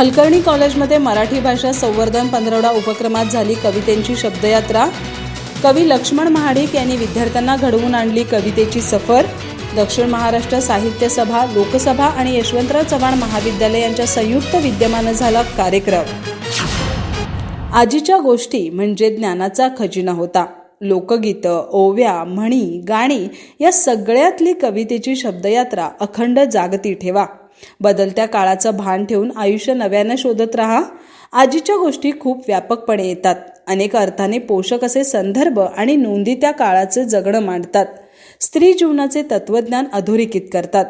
हलकर्णी कॉलेजमध्ये मराठी भाषा संवर्धन पंधरवडा उपक्रमात झाली कवितेंची शब्दयात्रा. कवी लक्ष्मण महाडिक यांनी विद्यार्थ्यांना घडवून आणली कवितेची सफर. दक्षिण महाराष्ट्र साहित्य सभा लोकसभा आणि यशवंतराव चव्हाण महाविद्यालय यांच्या संयुक्त विद्यमानं झाला कार्यक्रम. आजीच्या गोष्टी म्हणजे ज्ञानाचा खजिना होता. लोकगीतं ओव्या म्हणी गाणी या सगळ्यातली कवितेची शब्दयात्रा अखंड जागती ठेवा. बदलत्या काळाचं भान ठेवून आयुष्य नव्यानं शोधत राहा. आजीच्या गोष्टी खूप व्यापकपणे येतात. अनेक अर्थाने पोषक असे संदर्भ आणि नोंदी त्या काळाचं जगणं मांडतात. स्त्री जीवनाचे तत्वज्ञान अधोरेखित करतात.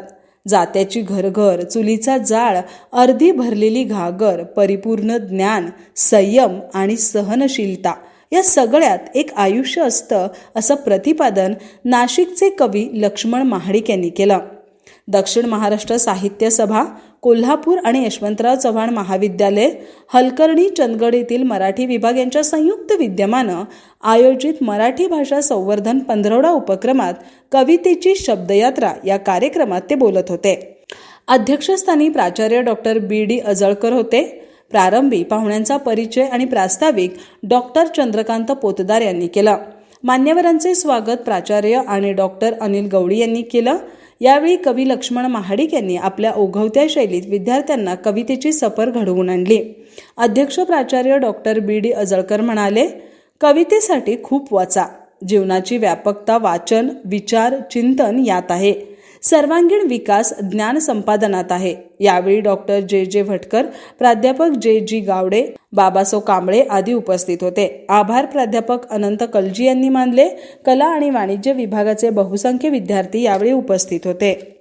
जात्याची घरघर चुलीचा जाळ अर्धी भरलेली घागर परिपूर्ण ज्ञान संयम आणि सहनशीलता या सगळ्यात एक आयुष्य असतं असं प्रतिपादन नाशिकचे कवी लक्ष्मण महाडिक यांनी केलं. दक्षिण महाराष्ट्र साहित्य सभा कोल्हापूर आणि यशवंतराव चव्हाण महाविद्यालय हलकर्णी चंदगड येथील मराठी विभाग यांच्या संयुक्त विद्यमानं आयोजित मराठी भाषा संवर्धन पंधरवडा उपक्रमात कवितेची शब्दयात्रा या कार्यक्रमात ते बोलत होते. अध्यक्षस्थानी प्राचार्य डॉक्टर बी. डी. अजळकर होते. प्रारंभी पाहुण्यांचा परिचय आणि प्रास्ताविक डॉक्टर चंद्रकांत पोतदार यांनी केलं. मान्यवरांचे स्वागत प्राचार्य आणि डॉक्टर अनिल गवळी यांनी केलं. यावेळी कवी लक्ष्मण महाडिक यांनी आपल्या ओघवत्या शैलीत विद्यार्थ्यांना कवितेची सफर घडवून आणली. अध्यक्ष प्राचार्य डॉक्टर बी. डी. अजळकर म्हणाले कवितेसाठी खूप वाचा. जीवनाची व्यापकता वाचन विचार चिंतन यात आहे. सर्वांगीण विकास ज्ञान संपादनात आहे. यावेळी डॉक्टर जे. जे. भटकर प्राध्यापक जे. जी. गावडे बाबासो कांबळे आदी उपस्थित होते. आभार प्राध्यापक अनंत कलजी यांनी मानले. कला आणि वाणिज्य विभागाचे बहुसंख्य विद्यार्थी यावेळी उपस्थित होते.